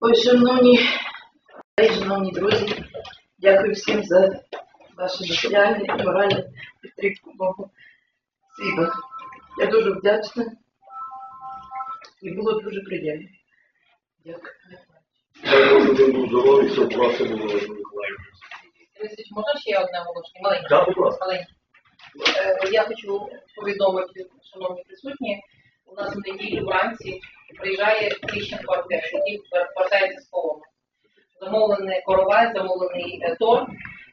Ой, шановні, шановні друзі, дякую всім за ваше матеріальне і моральне підтримку мого сина. Я дуже вдячна і було дуже приємно. Дякую. Дай Боже, він був здоровий, щоб було Миколаївна. Можна ще одне оголошення? Маленьке. Так, будь ласка. Маленьке. Е, Я хочу повідомити, шановні присутні, у нас в неділю вранці приїжджає Тищенко Артеш, який повертається з полону. Замовлений коровай, замовлений е, торт,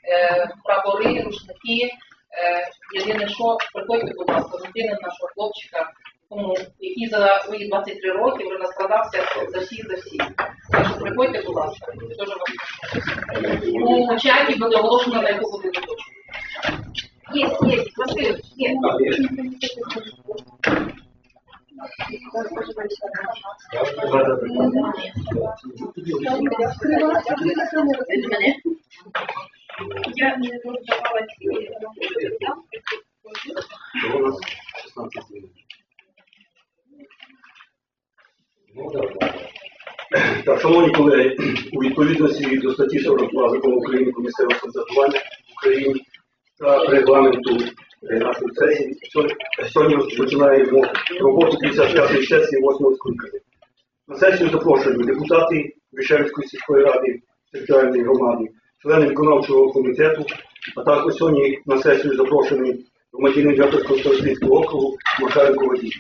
е, прапори, рушники. Е, Єдине, що приходьте, будь ласка, зустрінемо нашого хлопчика, який за свої 23 роки вже настрадався за всіх, за всіх. Так що приходьте, будь ласка, дуже вас у чаті буде оголошено, на яку годину точно. Є, є, Васильович, є. Я не давала Чого у нас 16 хвилин? Ну, так. Шановні колеги, у відповідності до статті 42 закону України про місцеве самоврядування в Україні та регламенту нашої сесії, сьогодні- розпочинаємо роботу 55-ї сесії 8 скликання. На сесію запрошуємо депутати Вишевської сільської ради територіальної громади, члени виконавчого комітету, а також сьогодні на сесію запрошений громадянин Дяківського старостинського округу Макаренко Вадій.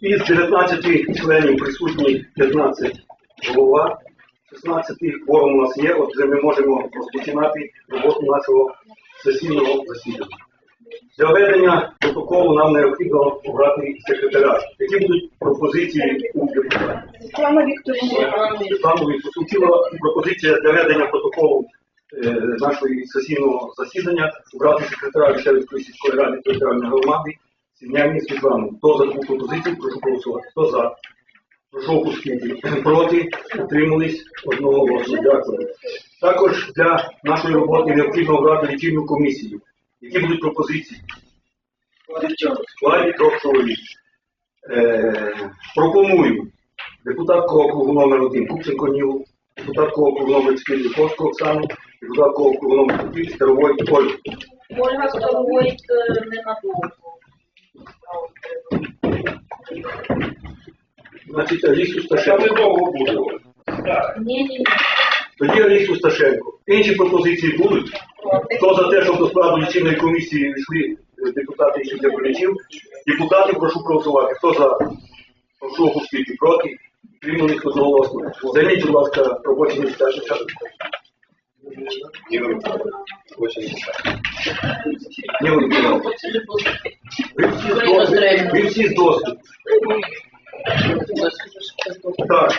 Із 19 членів присутні 15 голова, 16 форум у нас є, отже ми можемо розпочинати роботу нашого сесійного засідання. Для ведення протоколу нам необхідно обрати секретаря. Які будуть пропозиції у депутатів? Світлана Вікторівна. Пропозиція для ведення протоколу е, нашої сесійного засідання обрати секретаря Вишевської сільської ради територіальної громади Сім'яні Світлану. Хто за таку пропозицію, прошу голосувати. Хто за? Прошу опустити. Проти? Утримались одного голосу. Дякую. Також для нашої роботи необхідно обрати лічильну комісію. Які будуть пропозиції? Складі трьох чоловік. Е, пропоную депутатку округу номер 1 Купченко Нілу, депутатку округу номер 4 Ліковську Оксану, депутатку округу номер 5 Старовой Ольгу. Ольга Старовой ненадовго. Значить, Алісу Сташенко. довго буде. Ні, ні, ні. Тоді Алісу Сташенко. Інші пропозиції будуть? Хто за те, щоб до складу лічильної комісії йшли е, депутати, для полічив? Депутати, прошу проголосувати. Хто за? Прошу опустити. Проти? Тримались одноголосно. Займіть, будь ласка, робочі місця. Ні, ви всі з досвід. Так,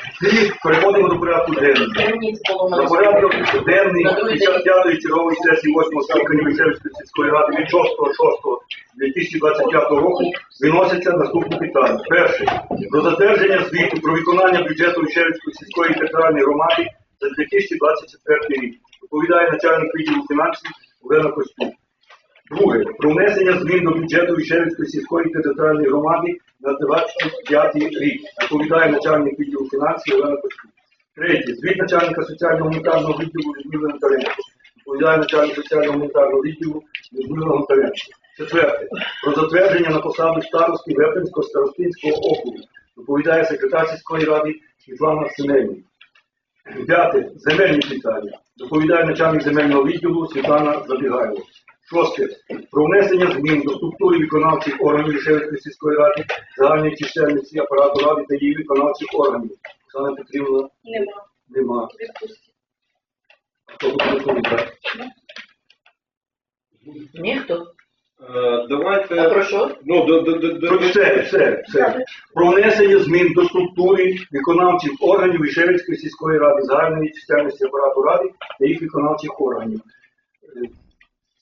переходимо до порядку денного. На порядок денний 55-ї чергової сесії 8 скликання Вишевської сільської ради від 6.6.2025 року виносяться наступні питання. Перше. Про затвердження звіту про виконання бюджету Вишевської сільської територіальної громади за 2024 рік. Доповідає начальник відділу фінансів Олена Костюк. Друге. Про внесення змін до бюджету Вишевської сільської територіальної громади на 25 рік. Доповідає начальник відділу фінансів Олена Костюк. Третє. Звіт начальника соціально-гуманітарного відділу Людмила Гонтаренко. Доповідає начальник соціально-гуманітарного відділу Людмила Гонтаренко. Четверте. Про затвердження на посаду старості Вепринського старостинського округу. Доповідає секретар сільської ради Світлана Синельник. П'яте. Земельні питання. Доповідає начальник земельного відділу Світлана Забігайло. Шосте. Про внесення змін до структури виконавчих органів Лишевської сільської ради, загальної чисельності апарату ради та її виконавчих органів. Оксана Петрівна Нема. нема. Відпустіть. Хто буде доповідати? Ніхто. Е, Давайте. А про що? Ну, до, до, до, до, Все, все, все. Про внесення змін до структури виконавчих органів Вишевицької сільської ради, загальної чисельності апарату ради та їх виконавчих органів. Е,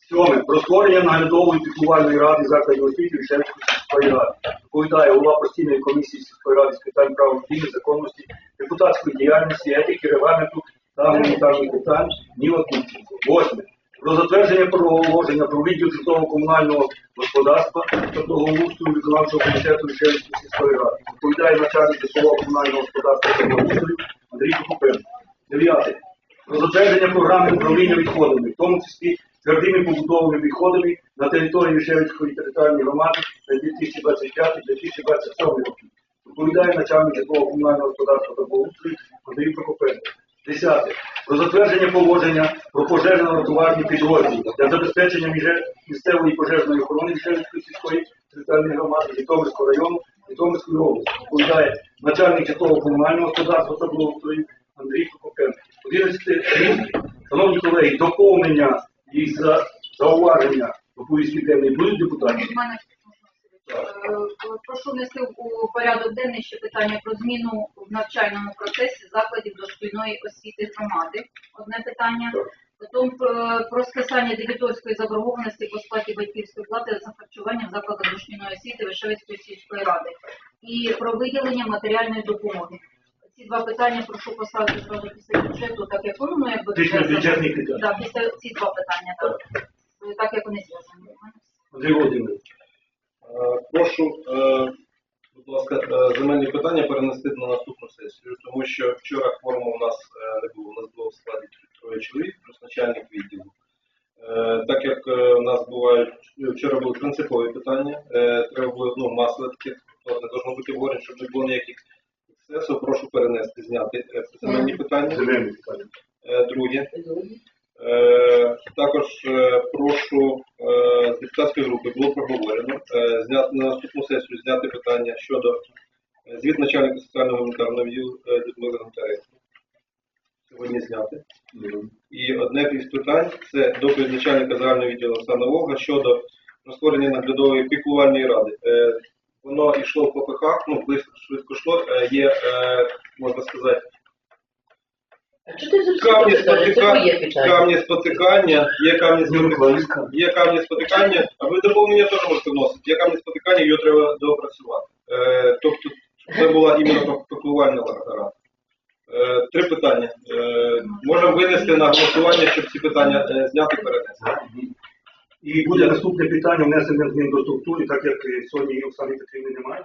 Сьоме. Про створення наглядової піклувальної ради закладів освіти Вишевицької сільської ради. Доповідає голова постійної комісії сільської ради з питань прав людини, законності, депутатської діяльності, етики, регламенту та гуманітарних питань Ніла Купченко. Восьме. Про затвердження положення про відділ житлово-комунального господарства та благоустрою виконавчого комітету Вишевської сільської ради. Відповідає начальник житлово-комунального господарства та благоустрою Андрій Купенко. Дев'яте. Про затвердження програми управління відходами, в тому числі твердими побудовими відходами на території Вишевської територіальної громади на 2025-2027 роки. Відповідає начальник житлово-комунального господарства та благоустрою Андрій Прокопенко. Десяте. Про затвердження положення про пожежно-рятувальні підрозділи для забезпечення місцевої пожежної охорони Вишевської сільської територіальної громади Житомирського району Житомирської області. Відповідає начальник житлово-комунального господарства та благоустрою Андрій Прокопенко. 11 рік. Шановні колеги, доповнення і за- зауваження до повістки будуть депутати? Мене е, прошу внести у порядок денний ще питання про зміну в навчальному процесі закладів дошкільної освіти громади. Одне питання. Потім про, про скасання дебіторської заборгованості по сплаті батьківської плати за харчування в закладах дошкільної освіти Вишевицької сільської ради і про виділення матеріальної допомоги. Ці два питання прошу поставити зразу після бюджету, так як воно, ну якби Після бюджетних питань. Так, після ці два питання, так. Так як вони зв'язані. Андрій Володимирович. Е, Прошу, е, будь ласка, е, земельні питання перенести на наступну сесію, тому що вчора кворуму у нас е, не було. У нас було в складі троє чоловік, плюс начальник відділу. Е, Так як е, у нас бувають, вчора були принципові питання, е, треба було ну, масове таке, не должно бути обговорень, щоб не було ніяких ексцесів. Прошу перенести, зняти е, земельні питання. Земельні питання. Е, Друге. Е, Також прошу з депутатської групи було проговорено зняти на наступну сесію зняти питання щодо звіт начальника соціального гуманітарного відділу Людмили Гонтаренко. Сьогодні зняти. І одне із питань це доповідь начальника загального відділу Оксана Вовга щодо створення наглядової піклувальної ради. Воно йшло в ППХ, ну близько швидко йшло. Е, Є, е, можна сказати, камні спотикання, камні спотикання, є камні спотикання, є камні спотикання, а ви доповнення теж можете вносити. Є камні спотикання, його треба доопрацювати. Е, тобто це була іменно пакувальна. Е, три питання. Е, можемо винести на голосування, щоб ці питання зняти і перенести. І буде наступне питання внесення змін до структури, так як сьогодні Оксани Петрівни немає.